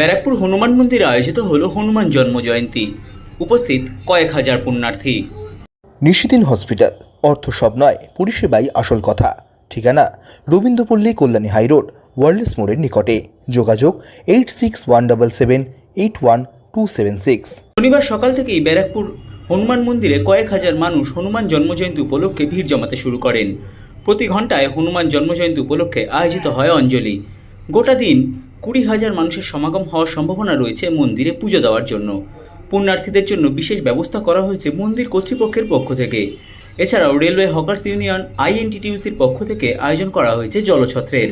ব্যারাকপুর হনুমান মন্দিরে আয়োজিত হল হনুমান জন্ম জয়ন্তী। উপস্থিত কয়েক হাজার পুণ্যার্থী। নিশিদিন হসপিটাল। অর্থ সব নয় পরিষেবাই আসল কথা। ঠিকানা রবীন্দ্রপল্লী কল্যাণী হাইরোড ওয়ার্ল্ডস মোড়ের নিকটে। যোগাযোগ eight six one double seven eight one two seven six. শনিবার সকাল থেকেই ব্যারাকপুর হনুমান মন্দিরে কয়েক হাজার মানুষ হনুমান জন্মজয়ন্তী উপলক্ষে ভিড় জমাতে শুরু করেন। প্রতি ঘন্টায় হনুমান জন্মজয়ন্তী উপলক্ষে আয়োজিত হয় অঞ্জলি। গোটা দিন কুড়ি হাজার মানুষের সমাগম হওয়ার সম্ভাবনা রয়েছে মন্দিরে পুজো দেওয়ার জন্য। পুণ্যার্থীদের জন্য বিশেষ ব্যবস্থা করা হয়েছে মন্দির কর্তৃপক্ষের পক্ষ থেকে। এছাড়াও রেলওয়ে হকার্স ইউনিয়ন আইএনটিটিউসির পক্ষ থেকে আয়োজন করা হয়েছে জলছত্রের।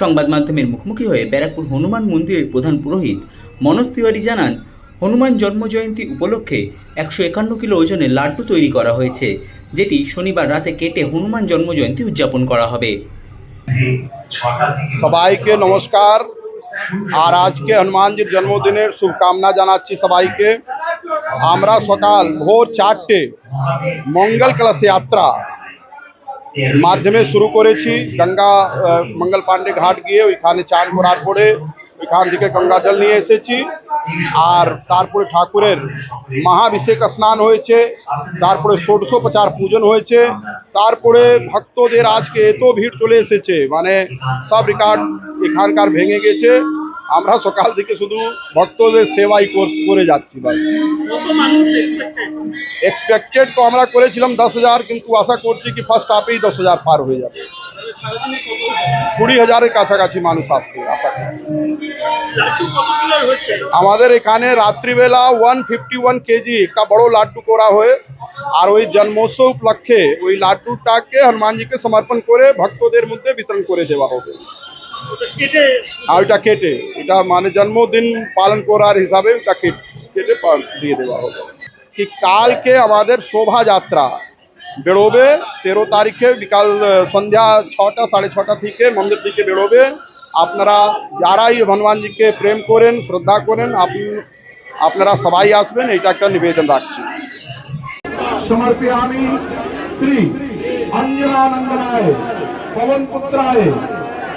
সংবাদ মাধ্যমের মুখোমুখি হয়ে ব্যারাকপুর হনুমান মন্দিরের প্রধান পুরোহিত মনোজ তিওয়ারি জানান হনুমান জন্মজয়ন্তী উপলক্ষে একশো একান্ন কিলো ওজনের লাড্ডু তৈরি করা হয়েছে যেটি শনিবার রাতে কেটে হনুমান জন্মজয়ন্তী উদযাপন করা হবে। সবাইকে নমস্কার। আর আজকে হনুমানজির জন্মদিনের শুভকামনা জানাচ্ছি সবাইকে। আমরা সকাল ভোর চারটে মঙ্গল কলস যাত্রা মাধ্যমে শুরু করেছি। গঙ্গা মঙ্গল পাণ্ডে ঘাট গিয়ে ওইখানে চান করার পরে ওইখান থেকে গঙ্গা জল নিয়ে এসেছি। আর তারপরে ঠাকুরের মহাভিষেক স্নান হয়েছে, তারপরে ষোড়শোপচার পূজন হয়েছে, তারপরে ভক্তদের আজকে এত ভিড় চলে এসেছে। মানে সব রেকর্ড এখানকার ভেঙে গেছে। আমরা সকাল থেকে শুধু ভক্তদের সেবাই করে যাচ্ছি বাস। এক্সপেক্টেড তো আমরা করেছিলাম দশ হাজার কিন্তু আশা করছি কি ফার্স্ট হাফেই দশ হাজার পার হয়ে যাবে। কুড়ি হাজারের কাছাকাছি মানুষ আসবে আশা করছি। আমাদের এখানে রাত্রিবেলা ওয়ান ফিফটি ওয়ান কেজি একটা বড় লাড্ডু করা হয়। আর ওই জন্মোৎসব উপলক্ষে ওই লাড্ডুটাকে হনুমানজিকে সমর্পণ করে ভক্তদের মধ্যে বিতরণ করে দেওয়া হবে। আর ওইটা কেটে এটা মানে জন্মদিন পালন করার হিসাবে ওটা কেটে দিয়ে দেওয়া হবে কি কালকে আমাদের শোভাযাত্রা বেরোবে তেরো তারিখে বিকাল সন্ধ্যা ছটা সাড়ে ছটা থেকে মন্দির থেকে বেরোবে। আপনারা যারাই হনুমানজিকে প্রেম করেন শ্রদ্ধা করেন আপনি আপনারা সবাই আসবেন এটা একটা নিবেদন রাখছি। সমর্পিয়ামি শ্রী অঞ্জনানন্দ পবন পুত্রায়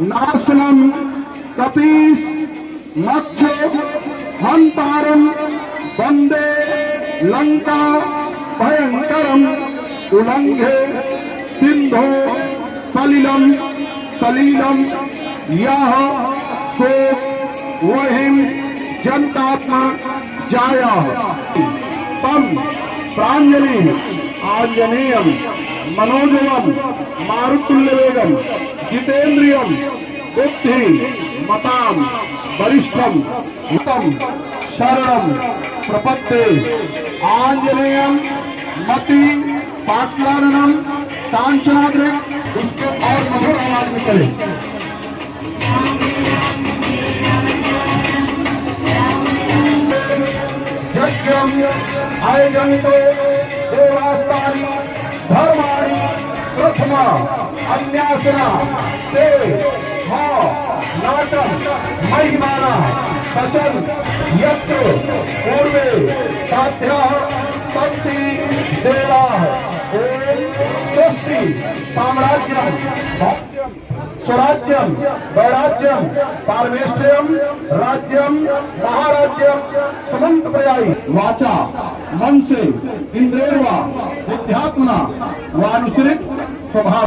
नाशनम कपीस मत्स्य हंतारम वंदे लंका भयंकरम उलंघे सिंधो सलिलम सलीलम यह शोक वहिम जनतात्मा जाया तम प्राञ्जलि आंजनेयम मनोजवम मारुतुल्यवेगम जितेन्द्रियम बुद्धि मताम वरिष्ठम हितम शरणम प्रपत्ते आंजनेयम मति पाटलाननम कांचनाद्रिक उसको और मधुर आवाज़ में करें यज्ञम आयोजनतो देवास्तानि धर्माणि प्रथमा अन्यासना ते हा नाटम महिमाना सचन यत्र पूर्वे साध्या शक्ति देवा ओम स्वस्ति साम्राज्यम भक्त्यम स्वराज्यम वैराज्यम पारमेष्ठ्यम राज्यम महाराज्यम समंत प्रयायी। वाचा मन से इंद्रेरवा बुद्ध्यात्मना वानुसृत स्वभाव।